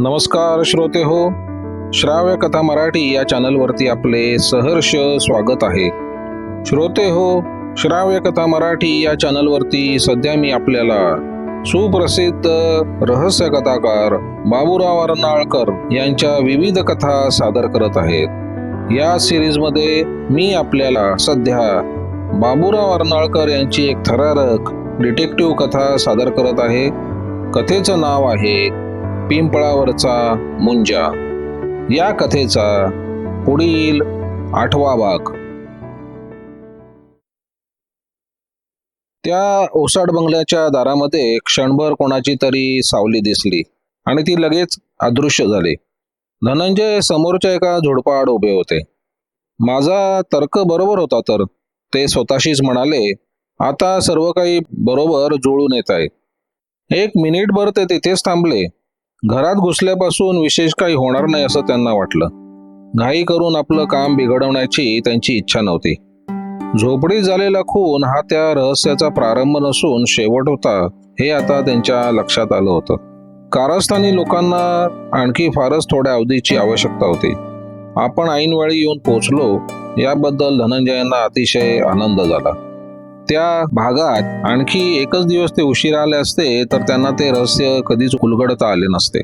नमस्कार श्रोते हो श्राव्य कथा मराठी या चॅनलवरती आपले सहर्ष स्वागत आहे. श्रोते हो श्राव्य कथा मराठी या चॅनलवरती सध्या मी आपल्याला सुप्रसिद्ध रहस्य कथाकार बाबूराव अर्नाळकर यांच्या विविध कथा सादर करत आहेत या सिरीजमध्ये मी आपल्याला सध्या बाबूराव अर्नाळकर यांची एक थरारक डिटेक्टिव्ह कथा सादर करत आहे. कथेचं नाव आहे पिंपळावरचा मुंजा. या कथेचा पुढील आठवा भाग. त्या ओसाड बंगल्याच्या दारामध्ये क्षणभर कोणाची तरी सावली दिसली आणि ती लगेच अदृश्य झाली. धनंजय समोरच्या एका झुडपाआड उभे होते. माझा तर्क बरोबर होता तर ते स्वतःशीच म्हणाले. आता सर्व काही बरोबर जुळून येत आहे. एक मिनिटभर ते तिथेच थांबले. घरात घुसल्यापासून विशेष काही होणार नाही असं त्यांना वाटलं. घाई करून आपलं काम बिघडवण्याची त्यांची इच्छा नव्हती. झोपडीत झालेला खून हा त्या रहस्याचा प्रारंभ नसून शेवट होता हे आता त्यांच्या लक्षात आलं होतं. कारस्थानी लोकांना आणखी फारच थोड्या अवधीची आवश्यकता होती. आपण ऐनवेळी येऊन पोहोचलो याबद्दल धनंजयांना अतिशय आनंद झाला. त्या भागात आणखी एकच दिवस ते उशिरा आले असते तर त्यांना ते रहस्य कधीच उलगडता आले नसते.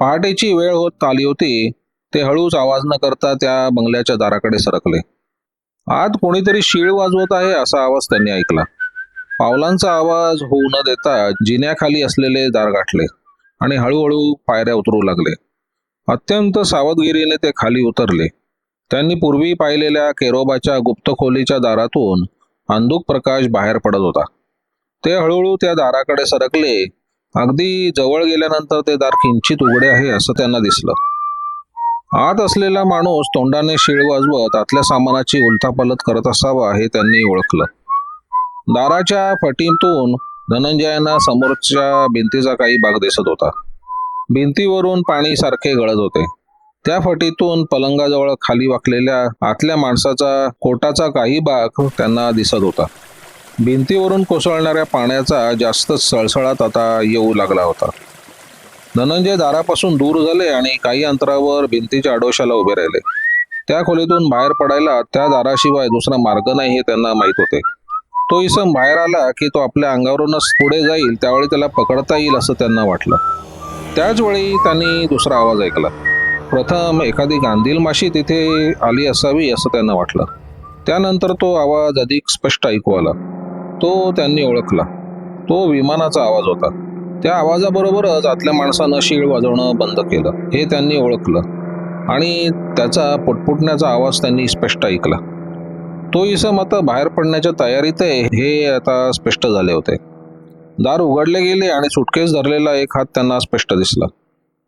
पहाटेची वेळ होत आली होती ते हळूच आवाज न करता त्या बंगल्याच्या दाराकडे सरकले. आत कोणीतरी शीळ वाजवत आहे असा आवाज त्यांनी ऐकला. पावलांचा आवाज होऊ न देता जिन्याखाली असलेले दार गाठले आणि हळूहळू पायऱ्या उतरू लागले. अत्यंत सावधगिरीने ते खाली उतरले. त्यांनी पूर्वी पाहिलेल्या केरोबाच्या गुप्त खोलीच्या दारातून अंधुक प्रकाश बाहेर पडत होता. ते हळूहळू त्या दाराकडे सरकले. अगदी जवळ गेल्यानंतर ते दार किंचित उघडे आहे असं त्यांना दिसलं. आत असलेला माणूस तोंडाने शिळ वाजवत आतल्या सामानाची उलथापालत करत असावा हे त्यांनी ओळखलं. दाराच्या फटीतून धनंजयांना समोरच्या भिंतीचा काही भाग दिसत होता. भिंतीवरून पाणी सारखे गळत होते. त्या फटीतून पलंगाजवळ खाली वाकलेल्या आतल्या माणसाचा कोटाचा काही भाग त्यांना दिसत होता. भिंतीवरून कोसळणाऱ्या पाण्याचा जास्तच सळसळात आता येऊ लागला होता. धनंजय दारापासून दूर झाले आणि काही अंतरावर भिंतीच्या आडोशाला उभे राहिले. त्या खोलीतून बाहेर पडायला त्या दाराशिवाय दुसरा मार्ग नाही हे त्यांना माहीत होते. तो इसम बाहेर आला की तो आपल्या अंगावरूनच पुढे जाईल त्यावेळी त्याला पकडता येईल असं त्यांना वाटलं. त्याच वेळी त्यांनी दुसरा आवाज ऐकला. प्रथम एखादी गांधील माशी तिथे आली असावी असं त्यांना वाटलं. त्यानंतर तो आवाज अधिक स्पष्ट ऐकू आला. तो त्यांनी ओळखला. तो विमानाचा आवाज होता. त्या आवाजाबरोबरच आतल्या माणसानं शीळ वाजवणं बंद केलं. हे त्यांनी ओळखलं. आणि त्याचा पुटपुटण्याचा आवाज त्यांनी स्पष्ट ऐकला. तो इसम आता बाहेर पडण्याच्या तयारीत आहे हे आता स्पष्ट झाले होते. दार उघडले गेले आणि सुटकेस धरलेला एक हात त्यांना स्पष्ट दिसला.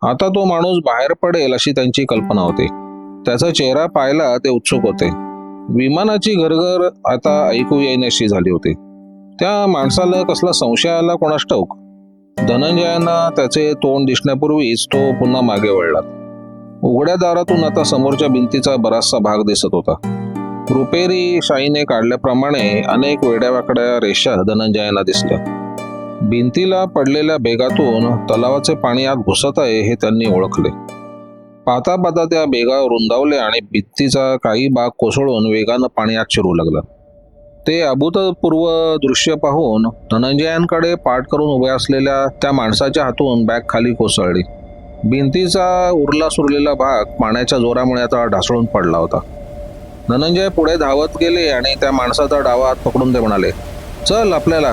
आता तो माणूस बाहेर पडेल अशी त्यांची कल्पना होती. त्याचा चेहरा पाहायला ते उत्सुक होते. विमानाची घरघर आता ऐकू येण्याशी झाली होती. त्या माणसाला कसला संशय आला कोणास ठाऊक? धनंजयांना त्याचे तोंड दिसण्यापूर्वीच तो पुन्हा मागे वळला. उघड्या दारातून आता समोरच्या भिंतीचा बराचसा भाग दिसत होता. रुपेरी शाईने काढल्याप्रमाणे अनेक वेड्यावाकड्या रेषा धनंजयांना दिसल्या. भिंतीला पडलेल्या बेगातून तलावाचे पाणी आत घुसत आहे हे त्यांनी ओळखले. पाहता पाहता त्या बेगा रुंदावल्या आणि भिंतीचा काही भाग कोसळून वेगानं पाणी आत शिरू लागला. ते अभूतपूर्व दृश्य पाहून धनंजयांकडे पाठ करून उभ्या असलेल्या त्या माणसाच्या हातून बॅग खाली कोसळली. भिंतीचा उरला सुरलेला भाग पाण्याच्या जोरामुळे आता ढासळून पडला होता. धनंजय पुढे धावत गेले आणि त्या माणसाचा डावा हात पकडून ते म्हणाले चल आपल्याला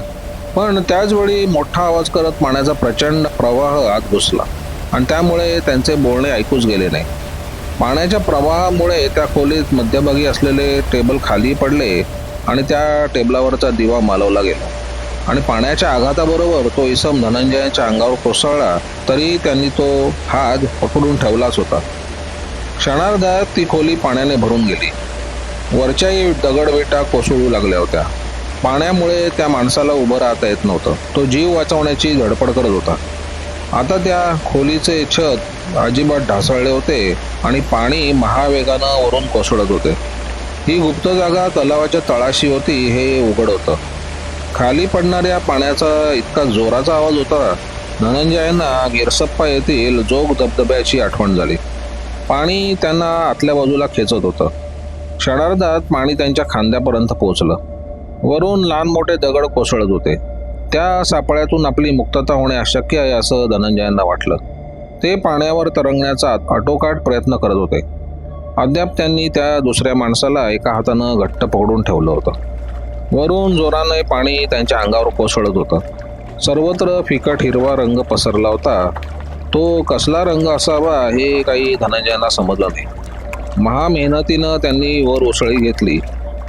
पण त्याचवेळी मोठा आवाज करत पाण्याचा प्रचंड प्रवाह आत घुसला. आणि त्यामुळे त्यांचे बोलणे ऐकूच गेले नाही. पाण्याच्या प्रवाहामुळे त्या खोलीत मध्यभागी असलेले टेबल खाली पडले आणि त्या टेबलावरचा दिवा मालवला गेला. आणि पाण्याच्या आघाताबरोबर तो इसम धनंजयाच्या अंगावर कोसळला तरी त्यांनी तो हात पकडून ठेवलाच होता. क्षणार्धात ती खोली पाण्याने भरून गेली. वरच्याही दगडवेटा कोसळू लागल्या होत्या. पाण्यामुळे त्या माणसाला उभं राहता येत नव्हतं. तो जीव वाचवण्याची धडपड करत होता. आता त्या खोलीचे छत अजिबात ढासळले होते आणि पाणी महावेगानं वरून कोसळत होते. ही गुप्त जागा तलावाच्या तळाशी होती हे उघड होतं. खाली पडणाऱ्या पाण्याचा इतका जोराचा आवाज होता धनंजयांना गिरसप्पा येथील जोग धबधब्याची आठवण झाली. पाणी त्यांना आतल्या बाजूला खेचत होतं. क्षणार्धात पाणी त्यांच्या खांद्यापर्यंत पोहोचलं. वरून लहान मोठे दगड कोसळत होते. त्या सापळ्यातून आपली मुक्तता होणे अशक्य आहे असं धनंजयांना वाटलं. ते पाण्यावर तरंगण्याचा आटोकाट प्रयत्न करत होते. अद्याप त्यांनी त्या दुसऱ्या माणसाला एका हातानं घट्ट पकडून ठेवलं होतं. वरून जोराने पाणी त्यांच्या अंगावर कोसळत होतं. सर्वत्र फिकट हिरवा रंग पसरला होता. तो कसला रंग असावा हे काही धनंजयांना समजलं नाही. महामेहनतीनं त्यांनी वर उसळी घेतली.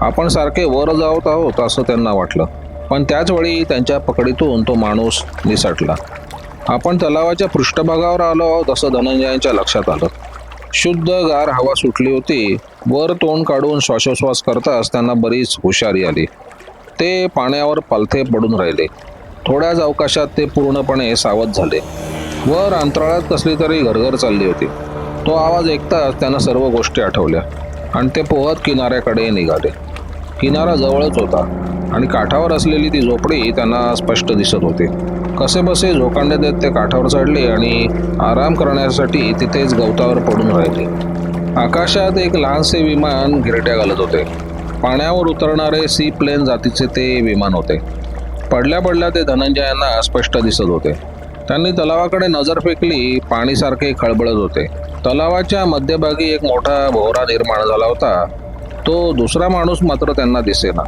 आपण सारखे वर जावत आहोत असं त्यांना वाटलं. पण त्याचवेळी त्यांच्या पकडीतून तो माणूस निसटला. आपण तलावाच्या पृष्ठभागावर आलो आहोत असं धनंजयांच्या लक्षात आलं. शुद्ध गार हवा सुटली होती. वर तोंड काढून श्वासोश्वास करताच त्यांना बरीच हुशारी आली. ते पाण्यावर पालथे पडून राहिले. थोड्याच अवकाशात ते पूर्णपणे सावध झाले. वर अंतराळात कसली तरी घरघर चालली होती. तो आवाज ऐकताच त्यांना सर्व गोष्टी आठवल्या. आणि ते पोहत किनाऱ्याकडे निघाले. किनारा जवळच होता आणि काठावर असलेली ती झोपडी त्यांना स्पष्ट दिसत होती. कसे बसे झोकांडे देत ते काठावर चढले आणि आराम करण्यासाठी तिथेच गवतावर पडून राहिले. आकाशात एक लहानसे विमान गिरट्या घालत होते. पाण्यावर उतरणारे सी प्लेन जातीचे ते विमान होते. पडल्या पडल्या ते धनंजयांना स्पष्ट दिसत होते. त्यांनी तलावाकडे नजर फेकली पाणीसारखे खळबळत होते. तलावाच्या मध्यभागी एक मोठा भोवरा निर्माण झाला होता. तो दुसरा माणूस मात्र त्यांना दिसेना.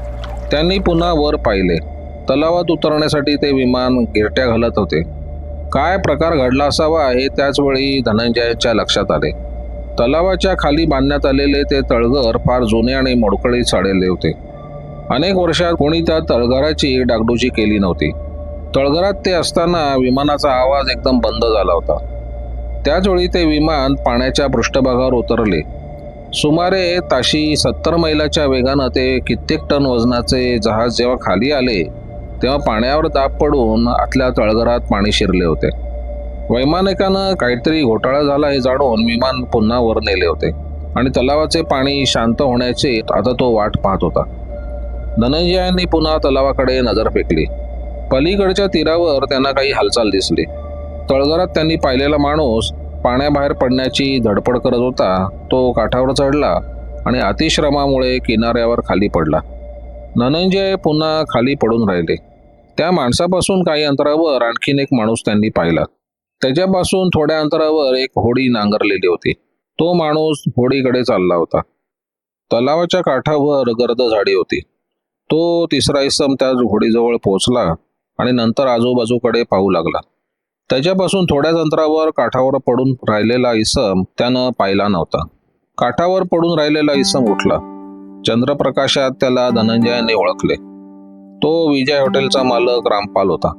त्यांनी पुन्हा वर पाहिले. तलावात उतरण्यासाठी ते विमान गिरट्या घालत होते. काय प्रकार घडला असावा हे त्याचवेळी धनंजयच्या धनंजयाच्या लक्षात आले. तलावाच्या खाली बांधण्यात आलेले ते तळघर फार जुने आणि मोडकळी साडेले होते. अनेक वर्षात कोणी त्या तळघराची डागडुजी केली नव्हती. तळघरात ते असताना विमानाचा आवाज एकदम बंद झाला होता. त्याचवेळी ते विमान पाण्याच्या पृष्ठभागावर उतरले. सुमारे ताशी सत्तर मैलाच्या वेगानं ते कित्येक टन वजनाचे जहाज जेव्हा खाली आले तेव्हा पाण्यावर दाब पडून आतल्या तळघरात पाणी शिरले होते. वैमानिकानं काहीतरी घोटाळा झाला हे जाणून विमान पुन्हा वर नेले होते आणि तलावाचे पाणी शांत होण्याचे आता तो वाट पाहत होता. धनंजयांनी पुन्हा तलावाकडे नजर फेकली. पलीकडच्या तीरावर त्यांना काही हालचाल दिसली. तळघरात त्यांनी पाहिलेला माणूस पाण्याबाहेर पडण्याची धडपड करत होता. तो काठावर चढला आणि अतिश्रमामुळे किनाऱ्यावर खाली पडला. धनंजय पुन्हा खाली पडून राहिले. त्या माणसापासून काही अंतरावर आणखीन एक माणूस त्यांनी पाहिला. त्याच्यापासून थोड्या अंतरावर एक होडी नांगरलेली होती. तो माणूस होडीकडे चालला होता. तलावाच्या काठावर गर्द झाडी होती. तो तिसरा इसम त्या होडीजवळ पोहोचला आणि नंतर आजूबाजूकडे पाहू लागला. त्याच्यापासून थोड्याच अंतरावर काठावर पडून राहिलेला इसम त्यानं पाहिला नव्हता. काठावर पडून राहिलेला इसम उठला. चंद्रप्रकाशात त्याला धनंजयाने ओळखले. तो विजय हॉटेलचा मालक रामपाल होता.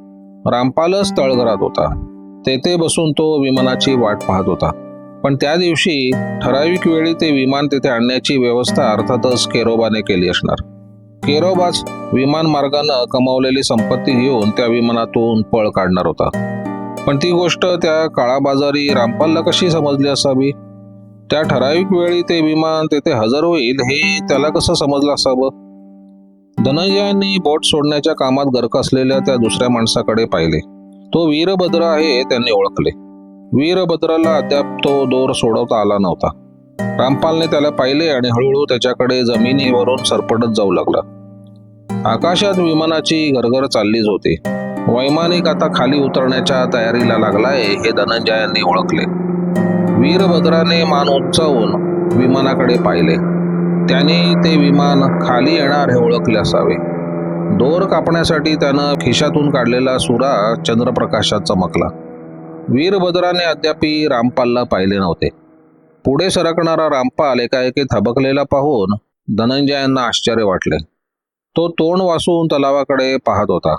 रामपालच तळघरात होता. तेथे बसून तो विमानाची वाट पाहत होता. पण त्या दिवशी ठराविक वेळी ते विमान तेथे आणण्याची व्यवस्था अर्थातच केरोबाने केली असणार. केरोबाच विमान मार्गानं कमावलेली संपत्ती घेऊन त्या विमानातून पळ काढणार होता. पण ती गोष्ट त्या काळाबाजारी रामपालला कशी समजली असावी? त्या ठराविक वेळी ते विमान तेथे हजर होईल हे त्याला कसं समजलं असावं? धनंजयांनी बोट सोडण्याच्या कामात गर्क असलेल्या त्या दुसऱ्या माणसाकडे पाहिले. तो वीरभद्र आहे त्यांनी ओळखले. वीरभद्राला अद्याप तो दोर सोडवता आला नव्हता. रामपालने त्याला पाहिले आणि हळूहळू त्याच्याकडे जमिनीवरून सरपटत जाऊ लागला. आकाशात विमानाची घरघर चाललीच होती. वैमानिक आता खाली उतरण्याच्या तयारीला लागलाय हे धनंजयांनी ओळखले. वीरभद्राने मान उंचावून विमानाकडे पाहिले. त्याने ते विमान खाली येणार हे ओळखले असावे. दोर कापण्यासाठी त्यानं खिशातून काढलेला सुरा चंद्रप्रकाशात चमकला. वीरभद्राने अद्यापी रामपालला पाहिले नव्हते. पुढे सरकणारा रामपाल एकाएकी थबकलेला पाहून धनंजयांना आश्चर्य वाटले. तो तोंड वासून तलावाकडे पाहत होता.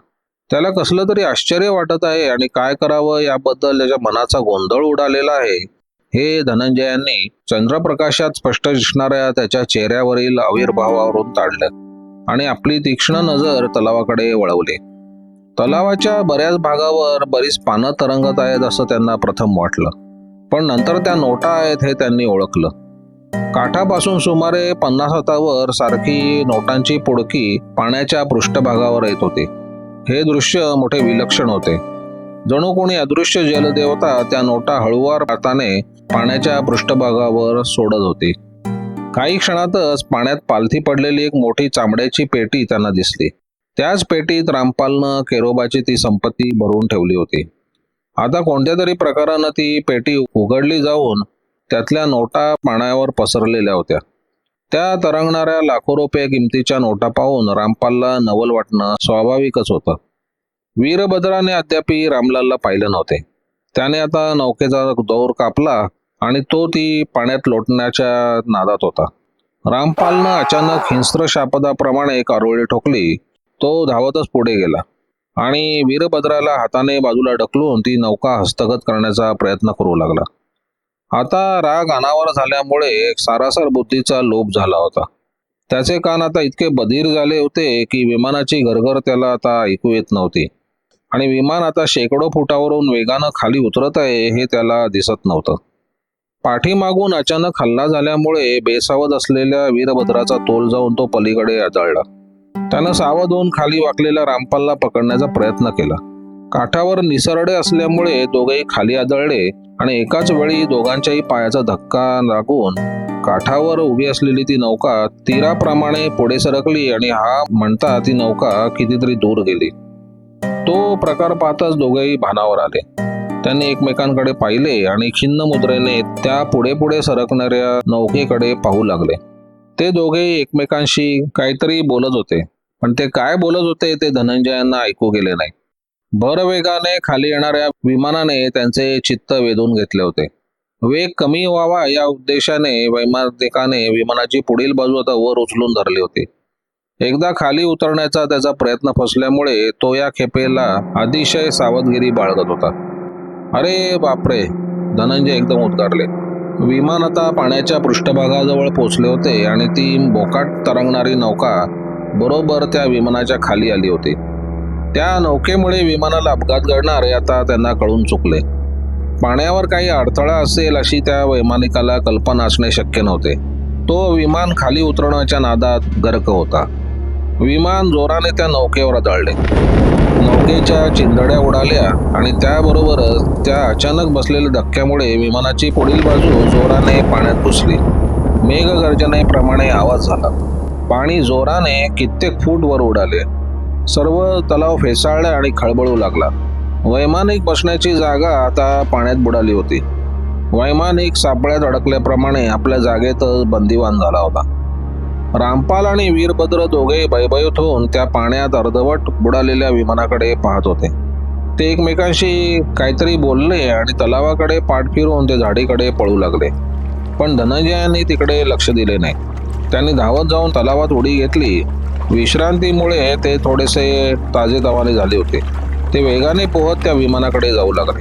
त्याला कसलं तरी आश्चर्य वाटत आहे आणि काय करावं याबद्दल त्याच्या मनाचा गोंधळ उडालेला आहे. हे धनंजयांनी चंद्रप्रकाशात स्पष्ट दिसणाऱ्या त्याच्या चेहऱ्यावरील आविर्भावावरून ताडलं आणि आपली तीक्ष्ण नजर तलावाकडे वळवली. तलावाच्या बऱ्याच भागावर बरीच पानं तरंगत आहेत असं त्यांना प्रथम वाटलं. पण नंतर त्या नोटा आहेत हे त्यांनी ओळखलं. काठापासून सुमारे पन्नास हातावर सारखी नोटांची पुडकी पाण्याच्या पृष्ठभागावर येत होती. हे दृश्य मोठे विलक्षण होते. जणू कोणी अदृश्य जलदेवता त्या नोटा हळुवार हाताने पाण्याच्या पृष्ठभागावर सोडत होती. काही क्षणातच पाण्यात पालथी पडलेली एक मोठी चामड्याची पेटी त्यांना दिसली. त्याच पेटीत रामपालनं केरोबाची ती संपत्ती भरून ठेवली होती. आता कोणत्या तरी प्रकारानं ती पेटी उघडली जाऊन त्यातल्या नोटा पाण्यावर पसरलेल्या होत्या. त्या तरंगणाऱ्या लाखो रुपये किमतीच्या नोटा पाहून रामपालला नवल वाटणं स्वाभाविकच होतं. वीरभद्राने अद्याप रामलालला पाहिलं नव्हते. त्याने आता नौकेचा दौर कापला आणि तो ती पाण्यात लोटण्याच्या नादात होता. रामपालनं अचानक हिंस्त्र शापदाप्रमाणे एक आरोळी ठोकली तो धावतच पुढे गेला आणि वीरभद्राला हाताने बाजूला ढकलून ती नौका हस्तगत करण्याचा प्रयत्न करू लागला. आता राग अनावर झाल्यामुळे सारासार बुद्धीचा लोप झाला होता. त्याचे कान आता इतके बधीर झाले होते की विमानाची घरघर त्याला आता ऐकू येत नव्हती. आणि विमान आता शेकडो फुटावरून वेगानं खाली उतरत आहे हे त्याला दिसत नव्हतं. पाठीमागून अचानक हल्ला झाल्यामुळे बेसावध असलेल्या वीरभद्राचा तोल जाऊन तो पलीकडे आदळला. त्यानं सावध होऊन खाली वाकलेल्या रामपालला पकडण्याचा प्रयत्न केला. काठावर निसरडे असल्यामुळे दोघेही खाली आदळले. आणि एकाच वेळी दोघांच्याही पायाचा धक्का लागून काठावर उभी असलेली ती नौका तीराप्रमाणे पुढे सरकली आणि हा म्हणता ती नौका कितीतरी दूर गेली. तो प्रकार पाहताच दोघेही भानावर आले. त्यांनी एकमेकांकडे पाहिले आणि खिन्न मुद्रेने त्या पुढे पुढे सरकणाऱ्या नौकेकडे पाहू लागले. ते दोघेही एकमेकांशी काहीतरी बोलत होते. पण ते काय बोलत होते ते धनंजयांना ऐकू गेले नाही. भरवेगाने खाली येणाऱ्या विमानाने त्यांचे चित्त वेधून घेतले होते. वेग कमी व्हावा या उद्देशाने वैमानिकाने विमानाची पुढील बाजू आता वर उचलून धरली होती. एकदा खाली उतरण्याचा त्याचा प्रयत्न फसल्यामुळे तो या खेपेला अतिशय सावधगिरी बाळगत होता. अरे बापरे! धनंजय एकदम उद्गारले. विमान आता पाण्याच्या पृष्ठभागाजवळ पोचले होते आणि ती बोकाट तरंगणारी नौका बरोबर त्या विमानाच्या खाली आली होती. त्या नौकेमुळे विमानाला अपघात घडणार हे आता त्यांना कळून चुकले. पाण्यावर काही अडथळा असेल अशी त्या वैमानिकाला कल्पना असणे शक्य नव्हते. तो विमान खाली उतरण्याच्या नादात गर्क होता. विमान जोराने त्या नौकेवर आदळले. नौकेच्या चिंदड्या उडाल्या आणि त्याबरोबरच त्या अचानक बसलेल्या धक्क्यामुळे विमानाची पुढील बाजू जोराने पाण्यात घुसली. मेघगर्जनेप्रमाणे आवाज झाला. पाणी जोराने कित्येक फूट वर उडाले. सर्व तलाव फेसाळले आणि खळबळू लागला. वैमानिक बसण्याची जागा आता पाण्यात बुडाली होती. वैमानिक सापळ्यात अडकल्याप्रमाणे आपल्या जागेतच बंदिवान झाला होता. रामपाल आणि वीरभद्र दोघे भयभयत होऊन त्या पाण्यात अर्धवट बुडालेल्या विमानाकडे पाहत होते. ते एकमेकांशी काहीतरी बोलले आणि तलावाकडे पाठ फिरून ते झाडीकडे पळू लागले. पण धनंजयांनी तिकडे लक्ष दिले नाही. त्यांनी धावत जाऊन तलावात उडी घेतली. विश्रांतीमुळे ते थोडेसे ताजेतवाने झाले होते. ते वेगाने पोहत त्या विमानाकडे जाऊ लागले.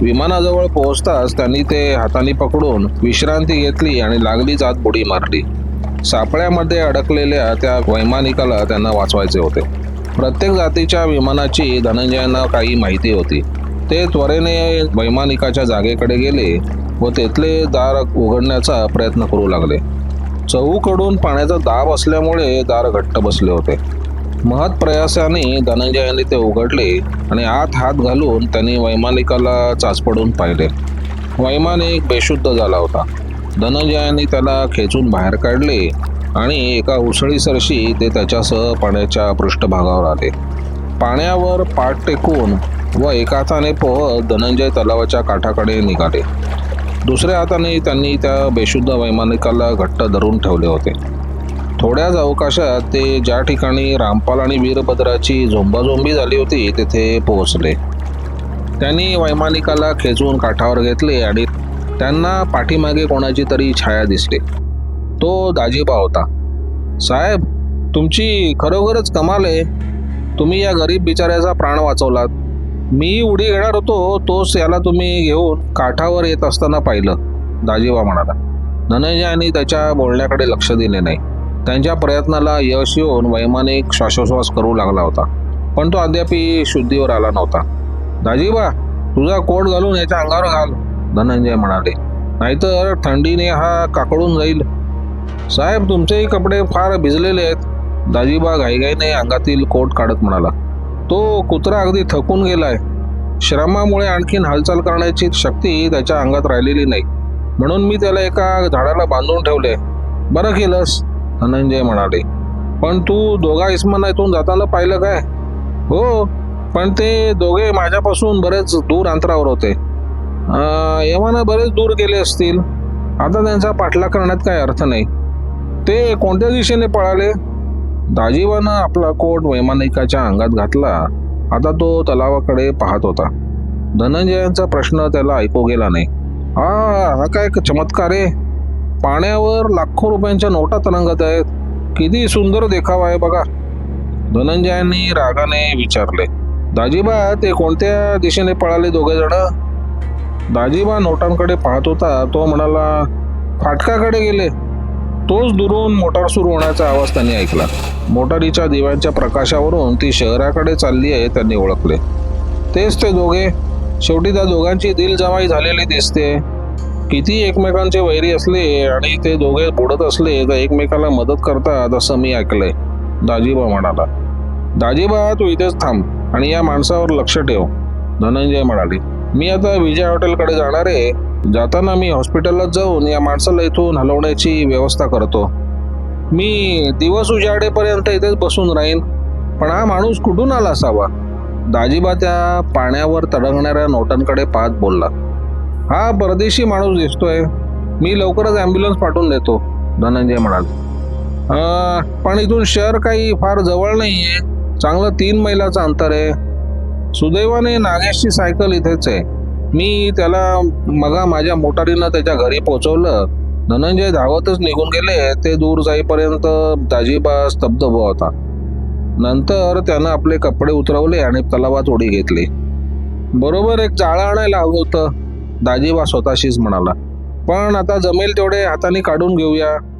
विमानाजवळ पोहोचताच त्यांनी ते हाताने पकडून विश्रांती घेतली आणि लागलीच आत बुडी मारली. सापळ्यामध्ये अडकलेल्या त्या वैमानिकाला त्यांना वाचवायचे होते. प्रत्येक जातीच्या विमानाची धनंजयांना काही माहिती होती. ते त्वरेने वैमानिकाच्या जागेकडे गेले व तेथले दार उघडण्याचा प्रयत्न करू लागले. चहूकडून पाण्याचा दाब असल्यामुळे दार घट्ट बसले होते. महत प्रयासाने धनंजयांनी ते उघडले आणि आत हात घालून त्यांनी वैमानिकाला चाचपडून पाहिले. वैमानिक बेशुद्ध झाला होता. धनंजयांनी त्याला खेचून बाहेर काढले आणि एका उसळीसरशी ते त्याच्यासह पाण्याच्या पृष्ठभागावर आले. पाण्यावर पाठ टेकून व एका हाताने पोहत धनंजय तलावाच्या काठाकडे निघाले. दुसऱ्या हाताने त्यांनी त्या बेशुद्ध वैमानिकाला घट्ट धरून ठेवले होते. थोड्याच अवकाशात ते ज्या ठिकाणी रामपाल आणि वीरभद्राची झोंबाझोंबी झाली होती तेथे पोहोचले. त्यांनी वैमानिकाला खेचून काठावर घेतले आणि त्यांना पाठीमागे कोणाची तरी छाया दिसली. तो दाजीबा होता. साहेब तुमची खरोखरच कमाल आहे. तुम्ही या गरीब बिचाऱ्याचा प्राण वाचवलात. मी उडी घेणार होतो तोच याला तुम्ही घेऊन काठावर येत असताना पाहिलं दाजीबा म्हणाला. धनंजयाने त्याच्या बोलण्याकडे लक्ष दिले नाही. त्यांच्या प्रयत्नाला यश येऊन वैमानिक श्वासोश्वास करू लागला होता पण तो अद्याप शुद्धीवर आला नव्हता. दाजीबा तुझा कोट घालून याच्या अंगावर घाल धनंजय म्हणाले. नाहीतर थंडीने हा काकडून जाईल. साहेब तुमचेही कपडे फार भिजलेले आहेत. दाजीबा घाईघाईने अंगातील कोट काढत म्हणाला. तो कुत्रा अगदी थकून गेलाय. श्रमामुळे आणखीन हालचाल करण्याची शक्ती त्याच्या अंगात राहिलेली नाही. म्हणून मी त्याला एका झाडाला बांधून ठेवले. बरं केलंस धनंजय म्हणाले. पण तू दोघा इस्माना इथून जाताना पाहिलं काय? हो पण ते दोघे माझ्यापासून बरेच दूर अंतरावर होते. अं, बरेच दूर गेले असतील. आता त्यांचा पाठलाग करण्यात काय अर्थ नाही. ते कोणत्या दिशेने पळाले? दाजीवानं आपला कोट वैमानिकाच्या अंगात घातला. आता तो तलावाकडे पाहत होता. धनंजयांचा प्रश्न त्याला ऐकू गेला नाही. हा हा काय चमत्कार आहे? पाण्यावर लाखो रुपयांच्या नोटा तरंगत आहेत. किती सुंदर देखावा आहे बघा. धनंजयांनी रागाने विचारले. दाजीबा ते कोणत्या दिशेने पळाले दोघे जण? दाजीबा नोटांकडे पाहत होता. तो म्हणाला फाटकाकडे गेले. तोच दुरून मोटार सुरू होण्याचा आवाज त्यांनी ऐकला. मोटारीच्या दिव्यांच्या प्रकाशावरून ती शहराकडे चालली आहे त्यांनी ओळखले. तेच ते दोघे. शेवटी त्या दोघांची दिलजमाई झालेली दिसते. किती एकमेकांचे वैरी असले आणि ते दोघे बुडत असले तर एकमेकाला मदत करतात असं मी ऐकलंय. दाजीबा म्हणाला. दाजीबा तू इथेच थांब आणि या माणसावर लक्ष ठेव धनंजय म्हणाले. मी आता विजय हॉटेलकडे जाणार आहे. जाताना मी हॉस्पिटलला जाऊन या माणसाला इथून हलवण्याची व्यवस्था करतो. मी दिवस उजाडेपर्यंत इथेच बसून राहीन. पण हा माणूस कुठून आला असावा? दाजीबा त्या पाण्यावर तडंगणाऱ्या नोटांकडे पाहत बोलला. हा परदेशी माणूस दिसतोय. मी लवकरच ॲम्ब्युलन्स पाठवून देतो धनंजय म्हणाले. पण इथून शहर काही फार जवळ नाही आहे चांगलं तीन मैलाचं अंतर आहे. सुदैवाने नागेशची सायकल इथेच आहे. मी त्याला मगा माझ्या मोटारीनं त्याच्या घरी पोचवलं. धनंजय धावतच निघून गेले. ते दूर जाईपर्यंत दाजीबा स्तब्ध उभा होता. नंतर त्यानं आपले कपडे उतरवले आणि तलावात उडी घेतली. बरोबर एक जाळं आणायला हवं होतं दाजीबा स्वतःशीच म्हणाला. पण आता जमेल तेवढे हाताने काढून घेऊया.